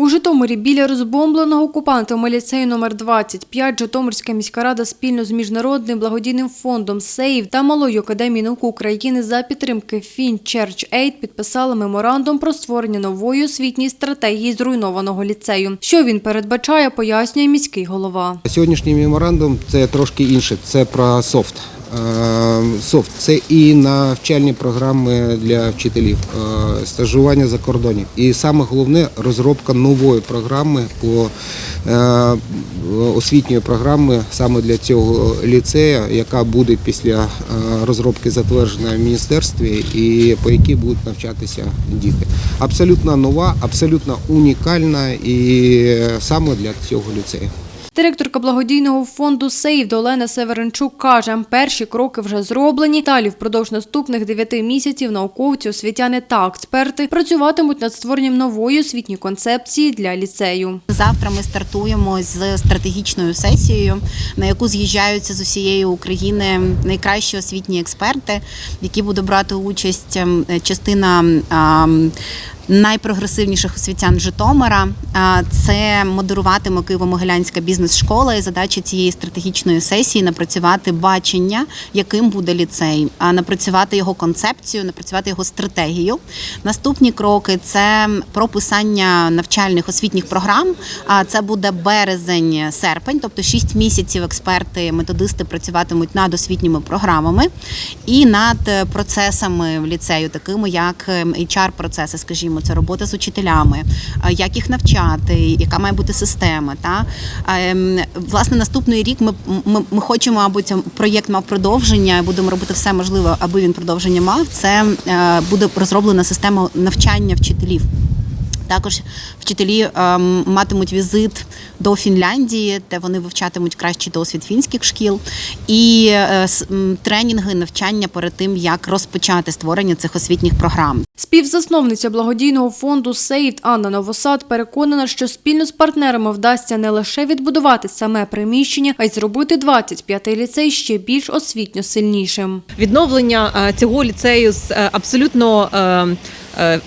У Житомирі біля розбомбленого окупантами ліцею номер 25 Житомирська міська рада спільно з міжнародним благодійним фондом «Сейв» та Малою академією наук України за підтримки Church Aid підписали меморандум про створення нової освітньої стратегії зруйнованого ліцею. Що він передбачає, пояснює міський голова. Сьогоднішній меморандум це трошки інше. Це про софт. Е, Софт це і навчальні програми для вчителів, е, стажування за кордоном. І саме головне розробка нової програми по е, освітньої програми саме для цього ліцею, яка буде після розробки затверджена в міністерстві і по якій будуть навчатися діти. Абсолютно нова, абсолютно унікальна і саме для цього ліцею. Директорка благодійного фонду «Сейв» Олена Северенчук каже, перші кроки вже зроблені. Далі впродовж наступних дев'яти місяців науковці, освітяни та експерти працюватимуть над створенням нової освітньої концепції для ліцею. Завтра ми стартуємо з стратегічною сесією, на яку з'їжджаються з усієї України найкращі освітні експерти, які будуть брати участь ем, частина. Ем, Найпрогресивніших освітян Житомира це модеруватиме Києво-Могилянська бізнес-школа. І задача цієї стратегічної сесії напрацювати бачення, яким буде ліцей, а напрацювати його концепцію, напрацювати його стратегію. Наступні кроки це прописання навчальних освітніх програм. А це буде березень-серпень, тобто 6 місяців експерти, методисти працюватимуть над освітніми програмами і над процесами в ліцею, такими як hr процеси скажімо, це робота з учителями, е, як їх навчати, яка має бути система. Та Ем, власне наступний рік ми, ми, ми хочемо, мабуть, проєкт мав продовження. Будемо робити все можливе, аби він продовження мав. Це е, буде розроблена система навчання вчителів. Також вчителі ем, матимуть візит до Фінляндії, де вони вивчатимуть кращий досвід фінських шкіл, і е, тренінги, навчання перед тим, як розпочати створення цих освітніх програм. Співзасновниця благодійного фонду «Сейв» Анна Новосад переконана, що спільно з партнерами вдасться не лише відбудувати саме приміщення, а й зробити 25-й ліцей ще більш освітньо сильнішим. відновлення е, цього ліцею з е, абсолютно е, е,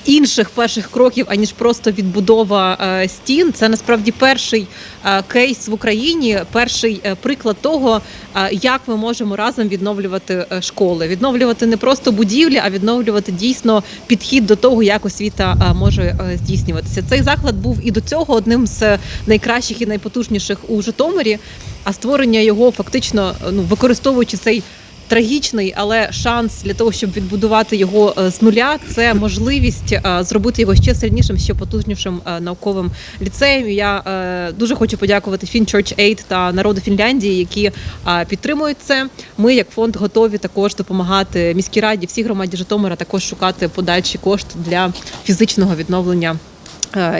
інших перших кроків, аніж просто відбудова е, стін. Це насправді перший е, кейс в Україні, перший е, приклад того, е, як ми можемо разом відновлювати е, школи, відновлювати не просто будівлі, а відновлювати дійсно підхід до того, як освіта е, може е, здійснюватися. Цей заклад був і до цього одним з найкращих і найпотужніших у Житомирі. А створення його фактично ну використовуючи цей трагічний, але шанс для того, щоб відбудувати його е, з нуля, це можливість е, зробити його ще сильнішим, ще потужнішим е, науковим ліцеєм. Я дуже хочу подякувати Church Aid та народу Фінляндії, які підтримують це. Ми, як фонд, готові також допомагати міській раді, всій громаді Житомира, також шукати подальші кошти для фізичного відновлення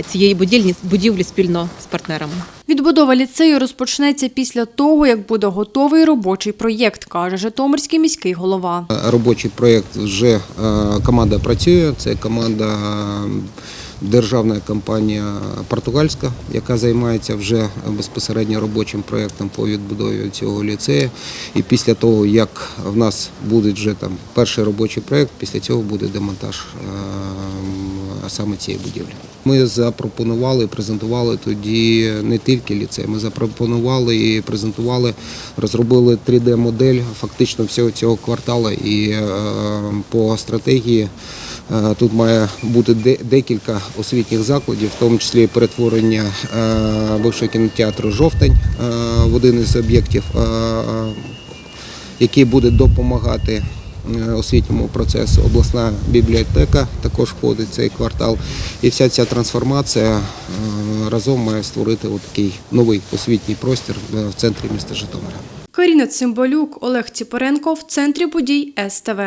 цієї будівлі, будівлі спільно з партнерами. Відбудова ліцею розпочнеться після того, як буде готовий робочий проєкт, каже Житомирський міський голова. Робочий проєкт вже е, команда працює. Це команда е, державна компанія португальська, яка займається вже безпосередньо робочим проєктом по відбудові цього ліцею. І після того, як в нас буде вже там перший робочий проєкт, після цього буде демонтаж е, саме цієї будівлі. Ми запропонували, презентували тоді не тільки ліцей, ми запропонували і презентували, розробили 3D-модель фактично всього цього кварталу. І е, по стратегії е, тут має бути декілька освітніх закладів, в тому числі перетворення е, бившого кінотеатру Жовтень е, в один із об'єктів, е, який буде допомагати е, освітньому процесу. Обласна бібліотека також входить в цей квартал. І вся ця трансформація е, разом має створити такий новий освітній простір е, в центрі міста Житомира. Каріна Цимбалюк, Олег Ціпоренко в центрі подій СТВ.